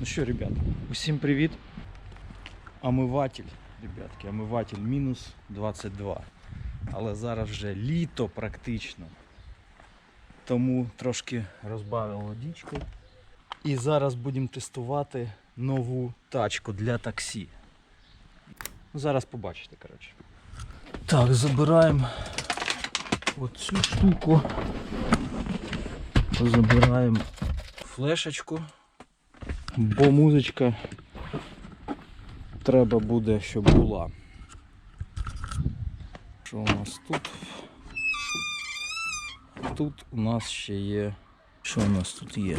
Ну що, ребята, усім привіт. Омиватель, ребятки, омиватель мінус 22. Але зараз вже літо практично. Тому трошки розбавив водичку. І зараз будемо тестувати нову тачку для таксі. Ну, Зараз побачите, коротше. Так, забираємо оцю штуку. Забираємо флешечку. Бо музичка треба буде, щоб була. Що у нас тут? Тут у нас ще є. Що у нас тут є?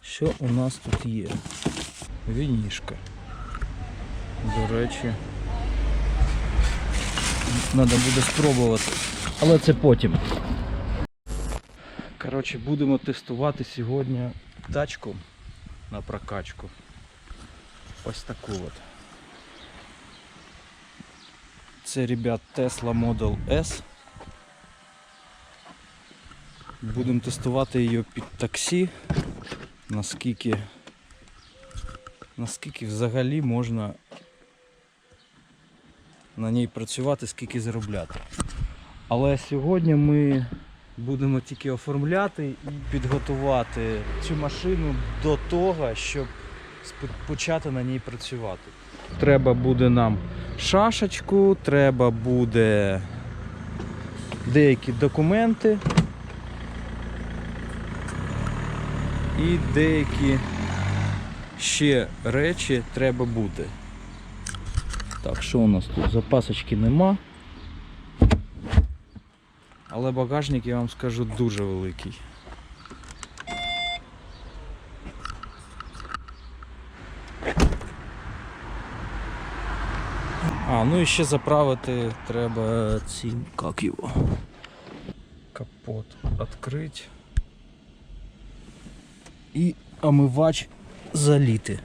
Що у нас тут є? Вінішка. До речі. Треба буде спробувати. Але це потім. Коротше, будемо тестувати сьогодні тачку на прокачку. Ось таку от. Це, ребят, Tesla Model S. Будемо тестувати її під таксі. Наскільки, наскільки взагалі можна на ній працювати, скільки заробляти. Але сьогодні ми будемо тільки оформляти і підготувати цю машину до того, щоб почати на ній працювати. Треба буде нам шашечку, треба буде деякі документи і деякі ще речі треба буде. Так, що у нас тут? Запасочки нема. Але багажник, я вам скажу, дуже великий. А, ну і ще заправити треба ці. Як його? Капот відкрити. І омивач заліти.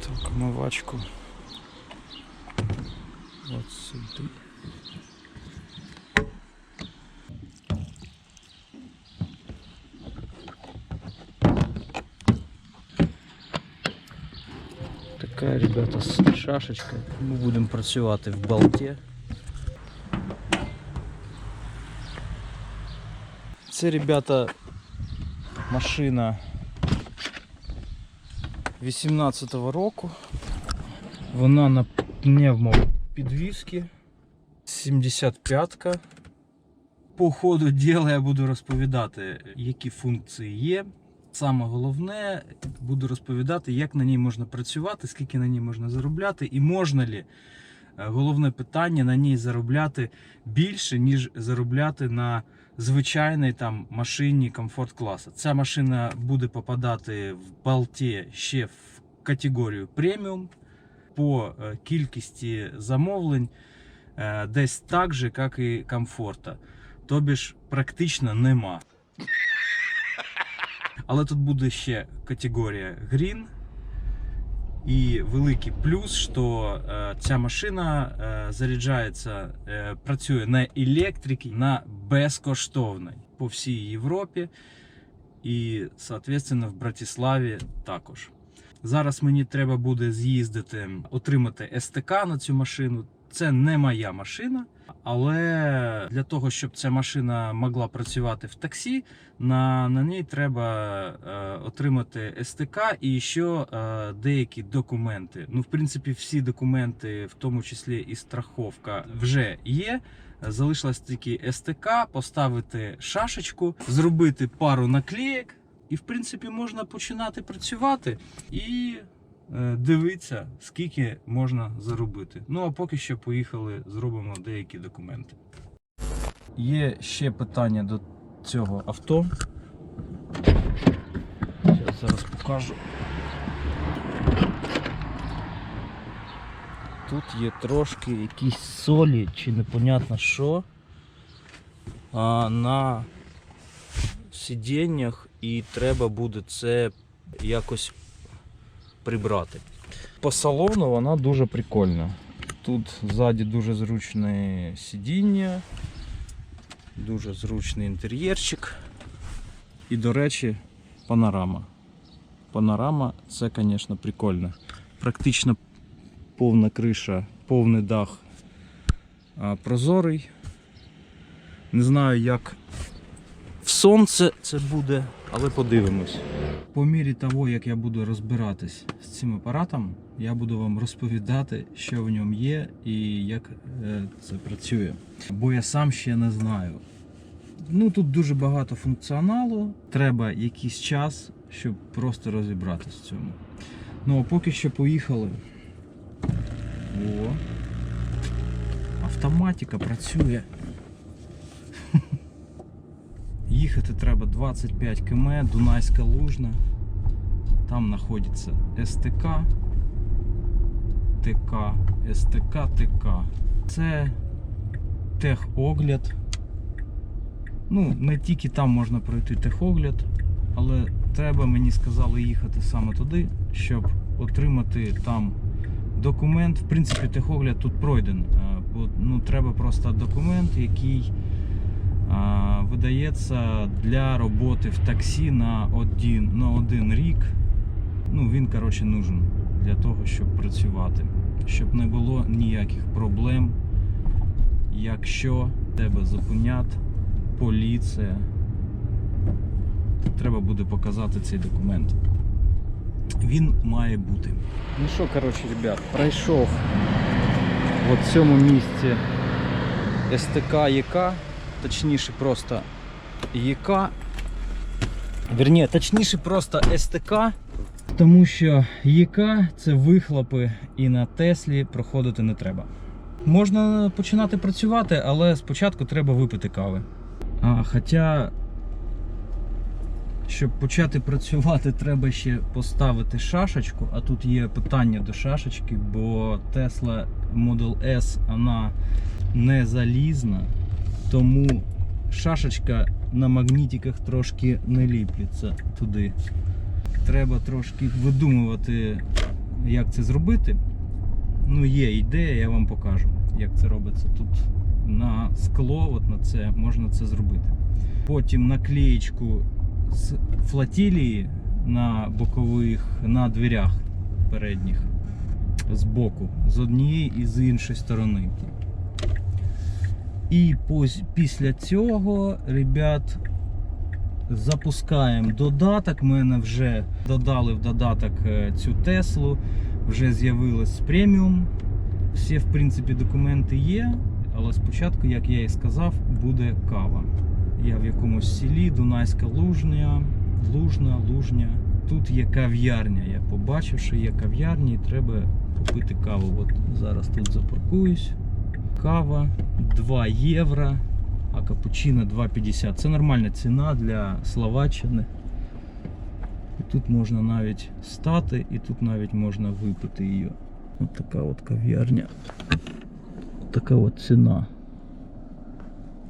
Так, омивачку. От сюди. Така, ребята, шашечка. Ми будемо працювати в болті. Це, ребята, машина 18-го року. Вона на пневмопідвізки. 75-ка. По ходу діла я буду розповідати, які функції є. Саме головне, буду розповідати, як на ній можна працювати, скільки на ній можна заробляти, і можна лі, е, головне питання, на ній заробляти більше, ніж заробляти на звичайній там машині комфорт класу. Ця машина буде попадати в Балті ще в категорію преміум по е, кількості замовлень е, десь так же, як і комфорта. Тобі ж практично нема. Але тут буде ще категорія Green. І великий плюс, що е, ця машина е, заряджається, е, працює на електриці на безкоштовній по всій Європі. І, соответственно, в Братиславі також. Зараз мені треба буде з'їздити, отримати СТК на цю машину. Це не моя машина, але для того, щоб ця машина могла працювати в таксі, на, на ній треба е, отримати СТК і ще е, деякі документи. Ну, в принципі, всі документи, в тому числі і страховка, вже є. Залишилось тільки СТК, поставити шашечку, зробити пару наклеїк, і в принципі можна починати працювати і е, дивитися, скільки можна заробити. Ну а поки що поїхали, зробимо деякі документи. Є ще питання до цього авто. Щас зараз покажу. Тут є трошки якісь солі чи непонятно що а, на сидіннях і треба буде це якось прибрати. По салону вона дуже прикольна. Тут ззаді дуже зручне сидіння, дуже зручний інтер'єрчик. І, до речі, панорама. Панорама це, звісно, прикольно. Практично повна криша, повний дах прозорий. Не знаю, як в сонце це буде, але подивимось. По мірі того, як я буду розбиратись з цим апаратом, я буду вам розповідати, що в ньому є і як е, це працює. Бо я сам ще не знаю. Ну тут дуже багато функціоналу. Треба якийсь час, щоб просто розібратися в цьому. Ну а поки що поїхали. О. Автоматика працює. Їхати треба 25 км, Дунайська Лужна. Там знаходиться СТК, ТК, СТК, ТК. Це техогляд. Ну, не тільки там можна пройти техогляд, але треба, мені сказали, їхати саме туди, щоб отримати там документ. В принципі, техогляд тут пройден. бо, Ну, треба просто документ, який видається для роботи в таксі на один, на один рік. Ну, він, коротше, нужен для того, щоб працювати, щоб не було ніяких проблем, якщо тебе зупинять поліція. Треба буде показати цей документ. Він має бути. Ну що, коротше, ребят, пройшов в цьому місці СТК ЄК, точніше просто ЄК. Вірні, точніше просто СТК. Тому що ЄК це вихлопи і на Теслі проходити не треба. Можна починати працювати, але спочатку треба випити кави. А, хоча, щоб почати працювати, треба ще поставити шашечку, а тут є питання до шашечки, бо Tesla Model S вона не залізна, тому шашечка на магнітиках трошки не ліпляться туди. Треба трошки видумувати, як це зробити. Ну, є ідея, я вам покажу, як це робиться. Тут на скло, от на це можна це зробити. Потім наклеєчку з флотилії на бокових, на дверях передніх з боку, з однієї і з іншої сторони. І після цього, ребят, запускаємо додаток. Мене вже додали в додаток е, цю Теслу, вже з'явилось преміум. Всі, в принципі, документи є, але спочатку, як я і сказав, буде кава. Я в якомусь селі, Дунайська Лужня, Лужна, Лужня. Тут є кав'ярня. Я побачив, що є кав'ярня і треба попити каву. От зараз тут запаркуюсь. Кава 2 євро, а капучино 2,50. Це нормальна ціна для Словаччини. І тут можна навіть стати, і тут навіть можна випити її. От така от кав'ярня. Така от ціна.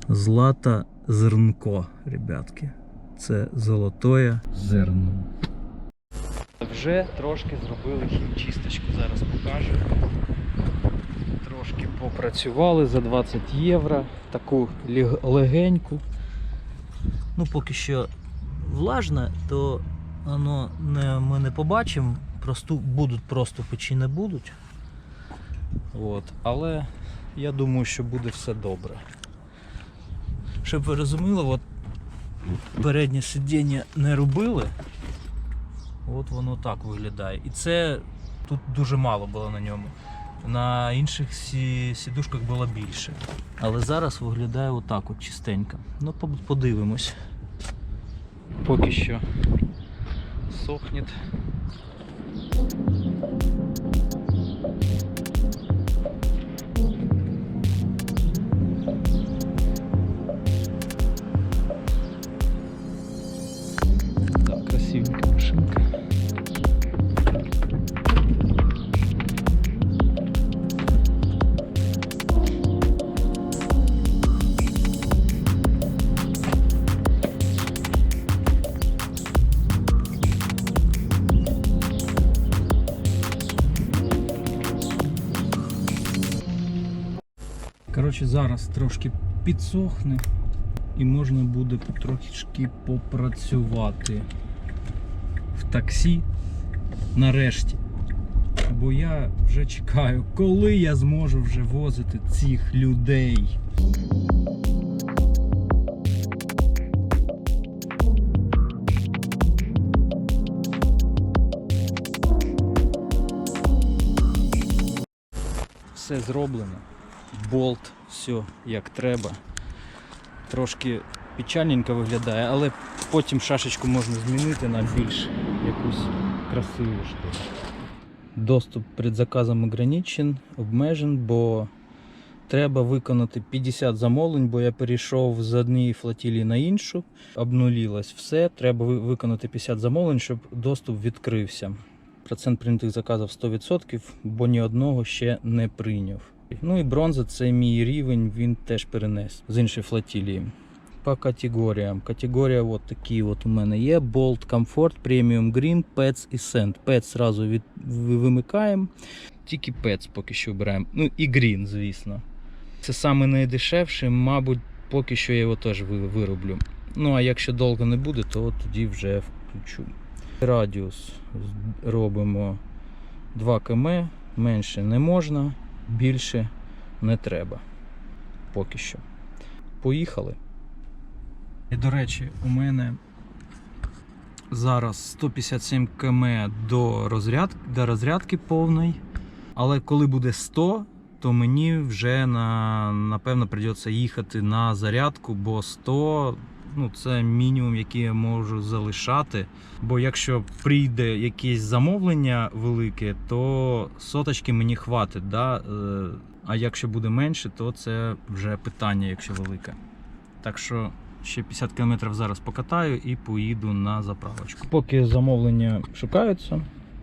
Злата зернко, ребятки. Це золотое зерно. Вже трошки зробили хімчисточку, зараз покажу. Трошки попрацювали за 20 євро, таку легеньку. Ну, поки що влажне, то воно не, ми не побачимо. Просто будуть просто печі не будуть. От. Але я думаю, що буде все добре. Щоб ви розуміли, от переднє сидіння не робили. От воно так виглядає. І це тут дуже мало було на ньому. На інших сі- сідушках було більше. Але зараз виглядає отак от чистенько. Ну, подивимось. Поки що сохне. Трошки підсохне. і можна буде трошки попрацювати в таксі нарешті. Бо я вже чекаю, коли я зможу вже возити цих людей. Все зроблено. Болт, все як треба. Трошки печальненько виглядає, але потім шашечку можна змінити на більш якусь красиву штуку. Доступ предзаказом ограничен, обмежен, бо треба виконати 50 замовлень, бо я перейшов з однієї флотилії на іншу, обнулилось все. Треба виконати 50 замовлень, щоб доступ відкрився. Процент прийнятих заказів 100%, бо ні одного ще не прийняв. Ну і бронза це мій рівень, він теж перенес з іншої флотилії. По категоріям. Категорія от такі от у мене є: Bolt, Comfort, Premium Green, Pets і Sand. Pets зразу від, вимикаємо. Тільки Pets поки що обираємо. Ну і Green, звісно. Це саме найдешевший, мабуть, поки що я його теж вироблю. Ну а якщо довго не буде, то тоді вже включу. Радіус робимо 2 км, менше не можна, більше не треба. Поки що. Поїхали. І, до речі, у мене зараз 157 км до, розряд, до розрядки повної. Але коли буде 100, то мені вже на, напевно придеться їхати на зарядку, бо 100 ну, це мінімум, який я можу залишати. Бо якщо прийде якесь замовлення велике, то соточки мені хватить. Да? Е, А якщо буде менше, то це вже питання, якщо велике. Так що ще 50 км зараз покатаю і поїду на заправочку. Поки замовлення шукаються,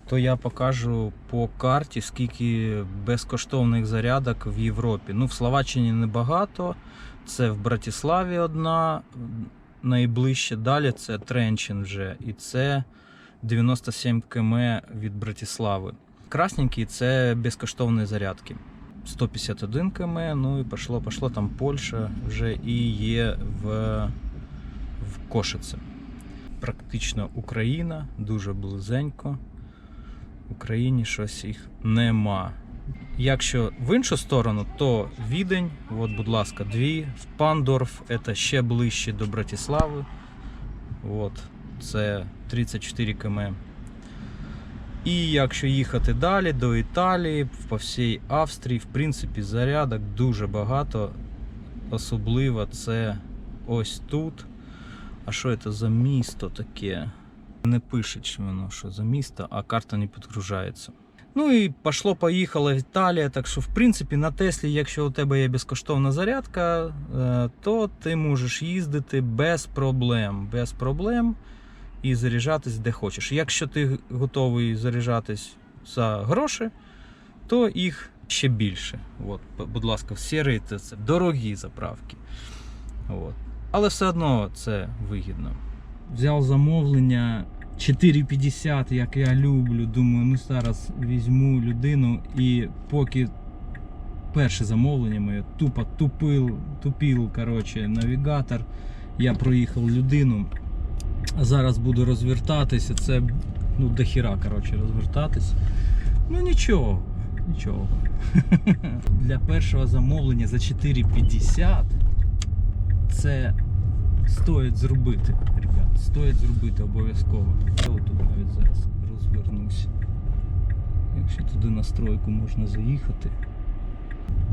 то я покажу по карті, скільки безкоштовних зарядок в Європі. Ну, в Словаччині небагато. Це в Братиславі одна, найближче далі це Тренчин вже. І це 97 км від Братислави. Красненькі це безкоштовні зарядки. 151 км, ну і пішло, пішло там Польща вже і є в, в Кошице. Практично Україна, дуже близенько. В Україні щось їх нема. Якщо в іншу сторону, то Відень, от, будь ласка, дві. В Пандорф, це ще ближче до Братислави. От, це 34 км. І якщо їхати далі до Італії, по всій Австрії, в принципі, зарядок дуже багато. Особливо це ось тут. А що це за місто таке? Не пише, воно що за місто, а карта не підгружається. Ну і пішло, поїхало Італія. Так що, в принципі, на Теслі, якщо у тебе є безкоштовна зарядка, е, то ти можеш їздити без проблем. Без проблем і заряджатись де хочеш. Якщо ти готовий заряджатись за гроші, то їх ще більше. От, будь ласка, в серії це, це дорогі заправки. От. Але все одно це вигідно. Взяв замовлення 4,50, як я люблю. Думаю, ну зараз візьму людину і поки перше замовлення моє тупо тупил, тупил коротше, навігатор. Я проїхав людину. А Зараз буду розвертатися. Це ну, до хіра, коротше, розвертатись. Ну нічого, нічого. Для першого замовлення за 4,50 це стоїть зробити, ребят. Стоїть зробити обов'язково. Я тут навіть зараз розвернусь. Якщо туди на стройку можна заїхати.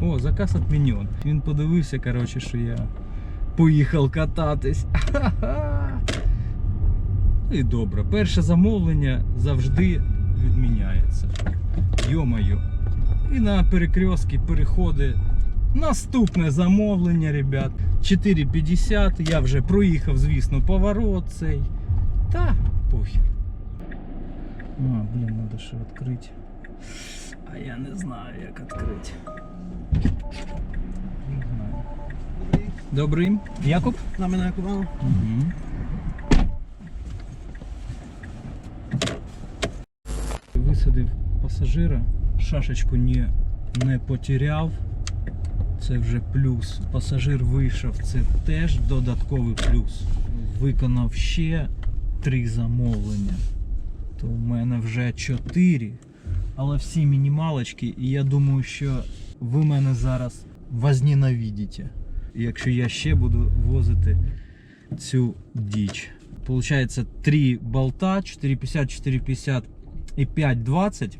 О, заказ відмінен. Він подивився, коротше, що я поїхав кататись. Ха-ха! І добре, перше замовлення завжди відміняється. Йо-моє. І на перекрестки переходить наступне замовлення, ребят. 4,50. Я вже проїхав, звісно, поворот цей. Та похер. А, блін, треба ще відкрити. А я не знаю, як відкрити. Не знаю. Добрий. Якуб? На мене Якубану. Угу. Висадив пасажира, шашечку не, не потеряв. Це вже плюс. Пасажир вийшов, це теж додатковий плюс. Виконав ще три замовлення. То в мене вже чотири. Але всі мінімалочки, і я думаю, що ви мене зараз возненавидите, якщо я ще буду возити цю діч. Получається 3 болта, 450, 450 і 520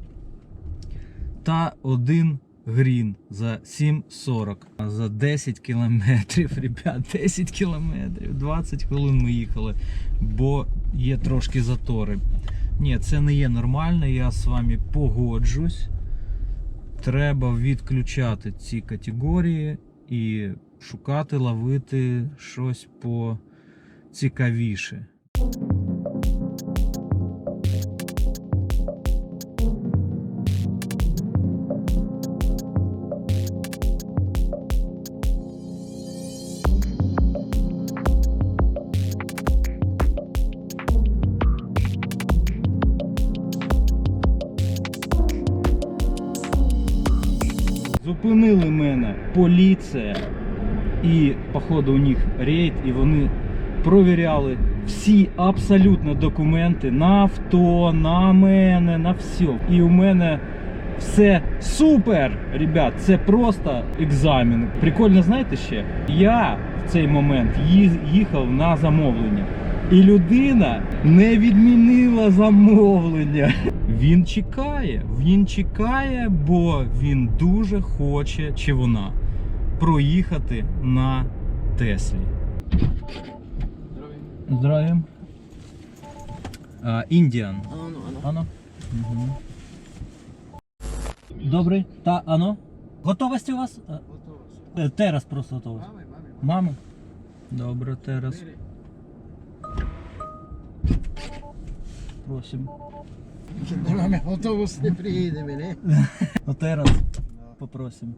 та один грін за 7.40. А За 10 кілометрів, ребят, 10 кілометрів, 20 хвилин ми їхали, бо є трошки затори. Ні, це не є нормально, я з вами погоджусь. Треба відключати ці категорії і шукати, ловити щось по Зупинили мене поліція, і, походу, у них рейд, і вони провіряли всі абсолютно документи на авто, на мене, на все. І у мене все супер, ребят. Це просто екзамен. Прикольно, знаєте ще? Я в цей момент їхав на замовлення. І людина не відмінила замовлення. Він чекає, він чекає, бо він дуже хоче, чи вона, проїхати на Теслі. Здравия. Індіан. Ано, ано. Ано. Угу. Добрий. Та ано. Готовості у вас? Е, е, Терас просто готовий. Мами, мами. Мама? Добре, терас. Бери. Просим. Мами, автобус не приїде мене. Ну, терас. Попросим.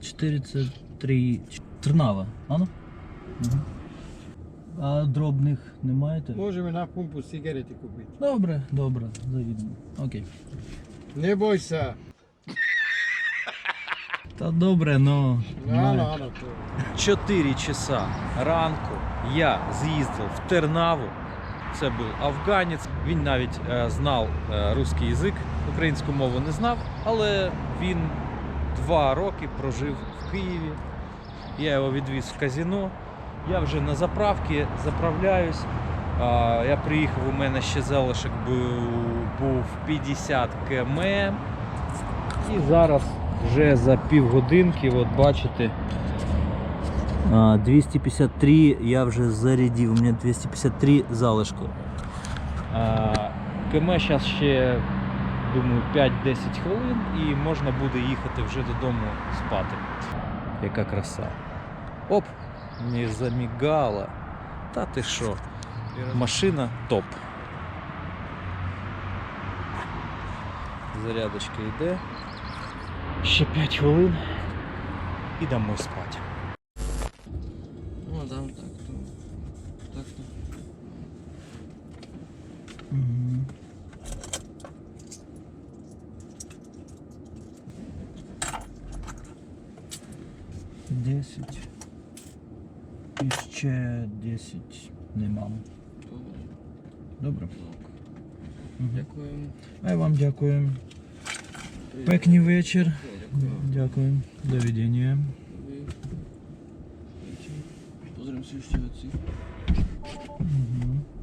43. Трнава. Ано? Угу. А дробних не маєте? Можемо на пумпу сигарети купити. Добре, добре, завідно. Окей. Не бойся. Та добре, ну. Ано, ано. 4 часа ранку я з'їздив в Тернаву. Це був афганець. Він навіть е, знав е, русський язик, українську мову не знав, але він два роки прожив в Києві. Я його відвіз в казино. Я вже на заправці заправляюсь. Я приїхав, у мене ще залишок був, був 50 км. І зараз вже за півгодинки, от бачите, 253 я вже зарядив, у мене 253 залишку. А, КМ зараз ще, думаю, 5-10 хвилин і можна буде їхати вже додому спати. Яка краса. Оп! Не замігала. Та ти що? Машина топ. Зарядочка йде. Ще 5 хвилин і домой спати. Nemám. Dobre. Dobre. Ďakujem. Aj vám ďakujem. Pekný večer. Ďakujem. ďakujem. Dovidenia. Pozriem si ešte veci. Mhm.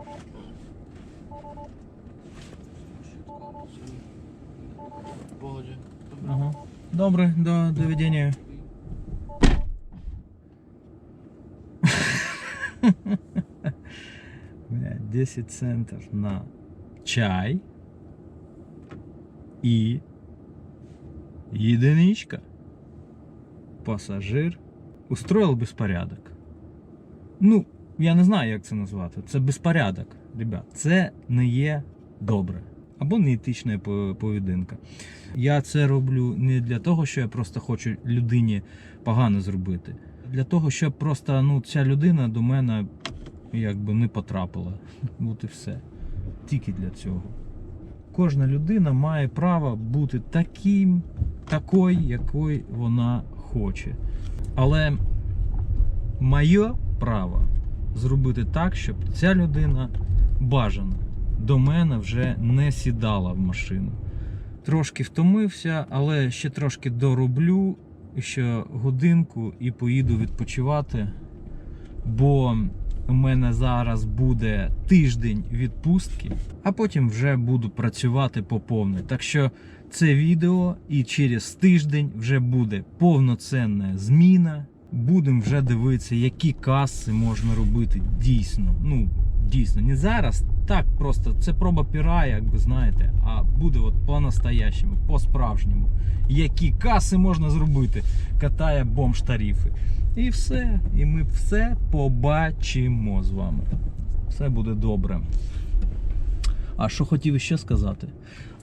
Thank. Мгм. Боже. Ага. Добре, до, до відання. Бля, 10 центов на чай і єдиничка. Пасажир устроїв безпорядок. Ну, я не знаю, як це назвати. Це безпорядок, ребят. Це не є добре. Або неетична по- поведінка. Я це роблю не для того, що я просто хочу людині погано зробити. для того, щоб просто ну, ця людина до мене якби не потрапила. От і все. Тільки для цього. Кожна людина має право бути таким, такою, якою вона хоче. Але моє право зробити так, щоб ця людина бажана до мене вже не сідала в машину. Трошки втомився, але ще трошки дороблю, ще годинку і поїду відпочивати. Бо у мене зараз буде тиждень відпустки, а потім вже буду працювати по повній. Так що це відео і через тиждень вже буде повноцінна зміна. Будемо вже дивитися, які каси можна робити дійсно. Ну, дійсно, не зараз, так просто це проба піра, як ви знаєте, а буде от по-настоящему, по-справжньому. Які каси можна зробити, катає бомж тарифи. І все. І ми все побачимо з вами. Все буде добре. А що хотів ще сказати?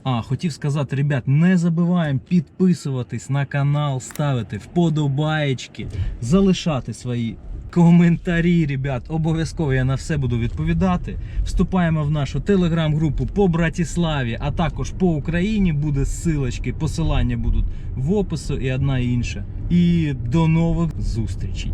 А, хотів сказати, ребят, не забуваємо підписуватись на канал, ставити вподобаєчки, залишати свої коментарі, ребят. Обов'язково я на все буду відповідати. Вступаємо в нашу телеграм-групу по Братіславі, а також по Україні буде ссылочки, посилання будуть в опису і одна інша. І до нових зустрічей.